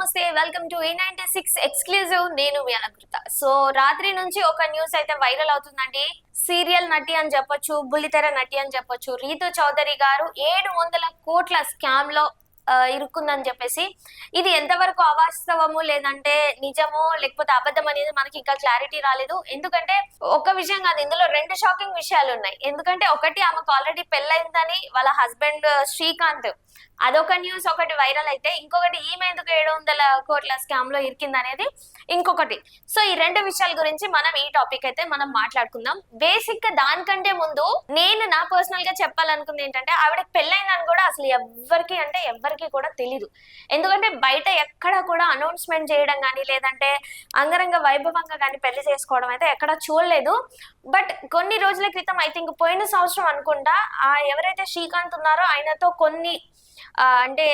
నమస్తే welcome to A ninety six exclusive నేను మీ అలంకృత. సో రాత్రి నుంచి ఒక న్యూస్ అయితే వైరల్ అవుతుందండి. సీరియల్ నటి అని చెప్పొచ్చు బుల్లితెర నటి అని చెప్పొచ్చు రీతు చౌదరి గారు ఏడు వందల కోట్ల స్కామ్లో ఇరుక్కుందని చెప్పేసి ఇది ఎంతవరకు అవాస్తవము లేదంటే నిజమో లేకపోతే అబద్ధం అనేది మనకి ఇంకా క్లారిటీ రాలేదు. ఎందుకంటే ఒక విషయం కాదు ఇందులో రెండు షాకింగ్ విషయాలు ఉన్నాయి. ఎందుకంటే ఒకటి ఆమెకు ఆల్రెడీ పెళ్ళైందని వాళ్ళ హస్బెండ్ శ్రీకాంత్ అదొక న్యూస్ ఒకటి వైరల్ అయితే ఇంకొకటి ఈమె ఎందుకు ఏడు వందల కోట్ల స్కామ్లో ఇరికింది అనేది ఇంకొకటి. సో ఈ రెండు విషయాల గురించి మనం ఈ టాపిక్ అయితే మనం మాట్లాడుకుందాం. బేసిక్గా దానికంటే ముందు నేను నా పర్సనల్గా చెప్పాలనుకుంది ఏంటంటే ఆవిడకి పెళ్ళైందని కూడా అసలు ఎవ్వరికి అంటే ఎవ్వరికి కూడా తెలీదు. ఎందుకంటే బయట ఎక్కడ కూడా అనౌన్స్మెంట్ చేయడం కానీ లేదంటే అంగరంగ వైభవంగా కానీ పెళ్ళి చేసుకోవడం అయితే ఎక్కడ చూడలేదు. బట్ కొన్ని రోజుల క్రితం ఐ థింక్ పోయిన సంవత్సరం అనుకుంటా ఆ ఎవరైతే శ్రీకాంత్ ఉన్నారో ఆయనతో కొన్ని అంటే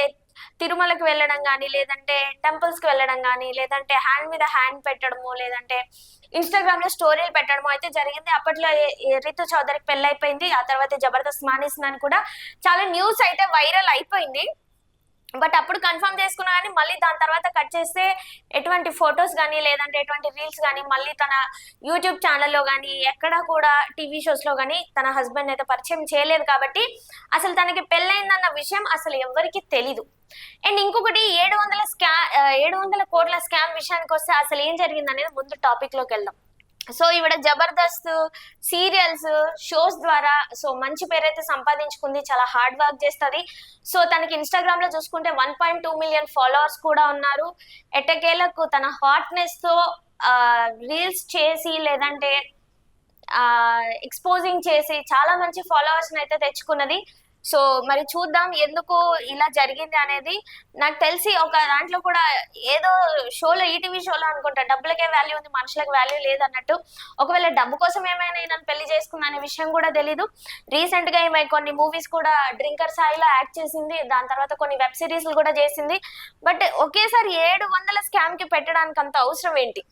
తిరుమలకి వెళ్ళడం కానీ లేదంటే టెంపుల్స్కి వెళ్ళడం కానీ లేదంటే హ్యాండ్ మీద హ్యాండ్ పెట్టడము లేదంటే ఇన్స్టాగ్రామ్లో స్టోరీలు పెట్టడము అయితే జరిగింది. అప్పట్లో రితు చౌదరికి పెళ్ళైపోయింది ఆ తర్వాత జబర్దస్త్ మానేసిందని కూడా చాలా న్యూస్ అయితే వైరల్ అయిపోయింది. బట్ అప్పుడు కన్ఫర్మ్ చేసుకున్నా కానీ మళ్ళీ దాని తర్వాత కట్ చేస్తే ఎటువంటి ఫొటోస్ కానీ లేదంటే ఎటువంటి రీల్స్ కానీ మళ్ళీ తన యూట్యూబ్ ఛానల్లో కానీ ఎక్కడ కూడా టీవీ షోస్లో కానీ తన హస్బెండ్ అయితే పరిచయం చేయలేదు కాబట్టి అసలు తనకి పెళ్ళైందన్న విషయం అసలు ఎవరికి తెలీదు. అండ్ ఇంకొకటి ఏడు వందల స్కా ఏడు వందల కోట్ల స్కామ్ విషయానికి వస్తే అసలు ఏం జరిగింది అనేది ముందు టాపిక్లోకి వెళ్దాం. సో ఈవిడ జబర్దస్త్ సీరియల్స్ షోస్ ద్వారా సో మంచి పేరైతే సంపాదించుకుంది చాలా హార్డ్ వర్క్ చేస్తుంది. సో తనకి ఇన్స్టాగ్రామ్లో చూసుకుంటే one point two million followers కూడా ఉన్నారు. ఎటకేలకు తన హాట్నెస్తో రీల్స్ చేసి లేదంటే ఎక్స్పోజింగ్ చేసి చాలా మంచి ఫాలోవర్స్ అయితే తెచ్చుకున్నది. సో మరి చూద్దాం ఎందుకు ఇలా జరిగింది అనేది. నాకు తెలిసి ఒక దాంట్లో కూడా ఏదో షోలో ఈటీవీ షోలో అనుకుంటా డబ్బులకే వాల్యూ ఉంది మనుషులకు వాల్యూ లేదన్నట్టు. ఒకవేళ డబ్బు కోసం ఏమైనా నన్ను పెళ్ళి చేసుకున్నా అనే విషయం కూడా తెలీదు. రీసెంట్గా ఈమె కొన్ని మూవీస్ కూడా డ్రింకర్ స్థాయిలో యాక్ట్ చేసింది దాని తర్వాత కొన్ని వెబ్ సిరీస్లు కూడా చేసింది. బట్ ఒకేసారి ఏడు వందల స్కామ్కి పెట్టడానికి అంత అవసరం ఏంటి?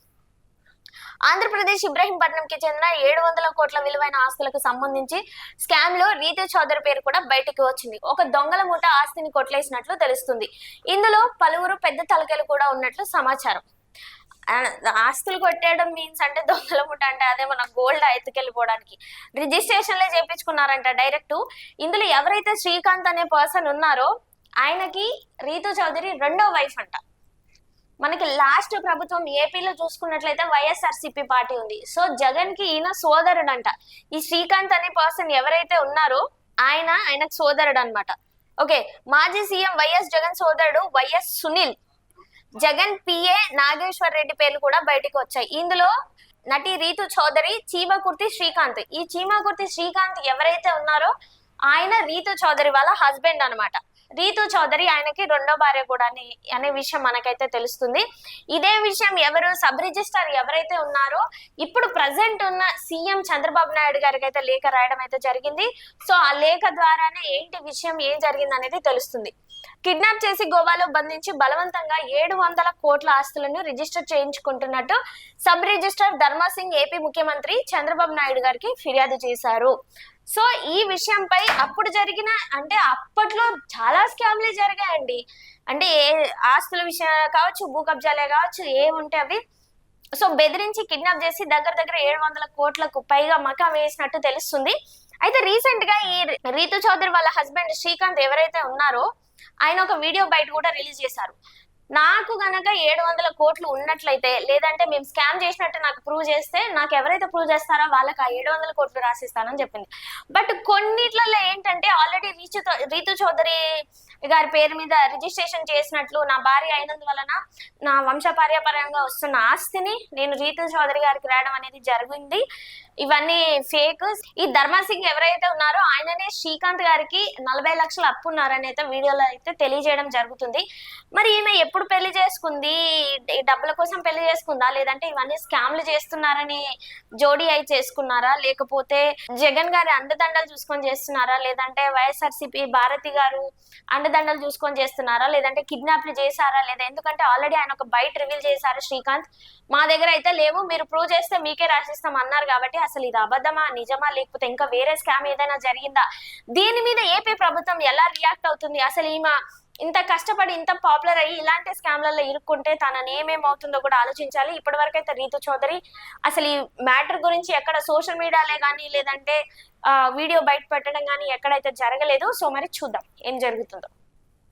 ఆంధ్రప్రదేశ్ ఇబ్రహీంపట్నంకి చెందిన ఏడు వందల కోట్ల విలువైన ఆస్తులకు సంబంధించి స్కామ్లో రీతు చౌదరి పేరు కూడా బయటికి వచ్చింది. ఒక దొంగల ముఠ ఆస్తిని కొట్లేసినట్లు తెలుస్తుంది. ఇందులో పలువురు పెద్ద తలకలు కూడా ఉన్నట్లు సమాచారం. ఆస్తులు కొట్టేయడం మీన్స్ అంటే దొంగల ముఠ అంటే అదే మన గోల్డ్ ఎత్తుకెళ్ళిపోవడానికి. రిజిస్ట్రేషన్లే చేపించుకున్నారంట డైరెక్ట్. ఇందులో ఎవరైతే శ్రీకాంత్ అనే పర్సన్ ఉన్నారో ఆయనకి రీతు చౌదరి రెండో వైఫ్ అంట. మనకి లాస్ట్ ప్రభుత్వం ఏపీలో చూసుకున్నట్లయితే వైఎస్ఆర్సీపీ పార్టీ ఉంది. సో జగన్కి ఈయన సోదరుడు అంట ఈ శ్రీకాంత్ అనే పర్సన్ ఎవరైతే ఉన్నారో ఆయన ఆయనకు సోదరుడు అనమాట ఓకే మాజీ సీఎం వైఎస్ జగన్ సోదరుడు వైఎస్ సునీల్. జగన్ పిఏ నాగేశ్వర్ రెడ్డి పేర్లు కూడా బయటకు వచ్చాయి. ఇందులో నటి రీతు చౌదరి చీమకుర్తి శ్రీకాంత్. ఈ చీమకుర్తి శ్రీకాంత్ ఎవరైతే ఉన్నారో ఆయన రీతు చౌదరి వాళ్ళ హస్బెండ్ అన్నమాట. రీతు చౌదరి ఆయనకి రెండో భార్య కూడా అని- అనే విషయం మనకైతే తెలుస్తుంది. ఇదే విషయం ఎవరు సబ్ రిజిస్టార్ ఎవరైతే ఉన్నారో ఇప్పుడు ప్రజెంట్ ఉన్న సీఎం చంద్రబాబు నాయుడు గారికి అయితే లేఖ రాయడం అయితే జరిగింది. సో ఆ లేఖ ద్వారానే ఏంటి విషయం ఏం జరిగింది అనేది తెలుస్తుంది. కిడ్నాప్ చేసి గోవాలో బంధించి బలవంతంగా ఏడు వందల కోట్ల ఆస్తులను రిజిస్టర్ చేయించుకుంటున్నట్టు సబ్ రిజిస్టర్ ధర్మాసింగ్ ఏపీ ముఖ్యమంత్రి చంద్రబాబు నాయుడు గారికి ఫిర్యాదు చేశారు. సో ఈ విషయంపై అప్పుడు జరిగిన అంటే అప్పట్లో చాలా స్కామ్లే జరిగాయండి. అంటే ఏ ఆస్తుల విషయం కావచ్చు భూ కబ్జాలే కావచ్చు ఏ ఉంటే అవి. సో బెదిరించి కిడ్నాప్ చేసి దగ్గర దగ్గర ఏడు వందల కోట్లకు పైగా మకా వేసినట్టు తెలుస్తుంది. అయితే రీసెంట్గా ఈ రీతు చౌదరి వాళ్ళ హస్బెండ్ శ్రీకాంత్ ఎవరైతే ఉన్నారో ఆయన ఒక వీడియో బయట కూడా రిలీజ్ చేశారు. నాకు గనక ఏడు వందల కోట్లు ఉన్నట్లయితే లేదంటే మేము స్కామ్ చేసినట్టు నాకు ప్రూవ్ చేస్తే నాకు ఎవరైతే ప్రూవ్ చేస్తారో వాళ్ళకి ఆ ఏడు వందల కోట్లు రాసిస్తానని చెప్పింది. బట్ కొన్నిట్లలో ఏంటంటే ఆల్రెడీ రీచు రీతు చౌదరి గారి పేరు మీద రిజిస్ట్రేషన్ చేసినట్లు నా భార్య అయినందువలన నా వంశపార్యపరంగా వస్తున్న ఆస్తిని నేను రీతు చౌదరి గారికి రాయడం అనేది జరిగింది. ఇవన్నీ ఫేక్. ఈ ధర్మసింగ్ ఎవరైతే ఉన్నారో ఆయననే శ్రీకాంత్ గారికి నలభై లక్షలు అప్పు ఉన్నారని అయితే వీడియోలో అయితే తెలియజేయడం జరుగుతుంది. మరి ఈమె ఎప్పుడు పెళ్ళి చేసుకుంది? ఈ డబ్బుల కోసం పెళ్ళి చేసుకుందా? లేదంటే ఇవన్నీ స్కామ్లు చేస్తున్నారని జోడీ అయి చేసుకున్నారా? లేకపోతే జగన్ గారి అండదండలు చూసుకొని చేస్తున్నారా? లేదంటే వైఎస్ఆర్సీపీ భారతి గారు అండదండలు చూసుకొని చేస్తున్నారా? లేదంటే కిడ్నాప్లు చేశారా? లేదా ఎందుకంటే ఆల్రెడీ ఆయన ఒక బయట రివీల్ చేశారు శ్రీకాంత్. మా దగ్గర అయితే లేవు. మీరు ప్రూవ్ చేస్తే మీకే రాసిస్తాం అన్నారు కాబట్టి అసలు ఇది అబద్ధమా? నిజమా? లేకపోతే ఇంకా వేరే స్కామ్ ఏదైనా జరిగిందా? దీని మీద ఏపీ ప్రభుత్వం ఎలా రియాక్ట్ అవుతుంది? అసలు ఈమె ఇంత కష్టపడి ఇంత పాపులర్ అయ్యి ఇలాంటి స్కామ్లలో ఇరుక్కుంటే తన నేమ్ ఏమవుతుందో కూడా ఆలోచించాలి. ఇప్పటి వరకు అయితే రీతు చౌదరి అసలు ఈ మ్యాటర్ గురించి ఎక్కడ సోషల్ మీడియాలే కానీ లేదంటే వీడియో బయట పెట్టడం కానీ ఎక్కడైతే జరగలేదు సో మరి చూద్దాం. ఏం జరుగుతుందో.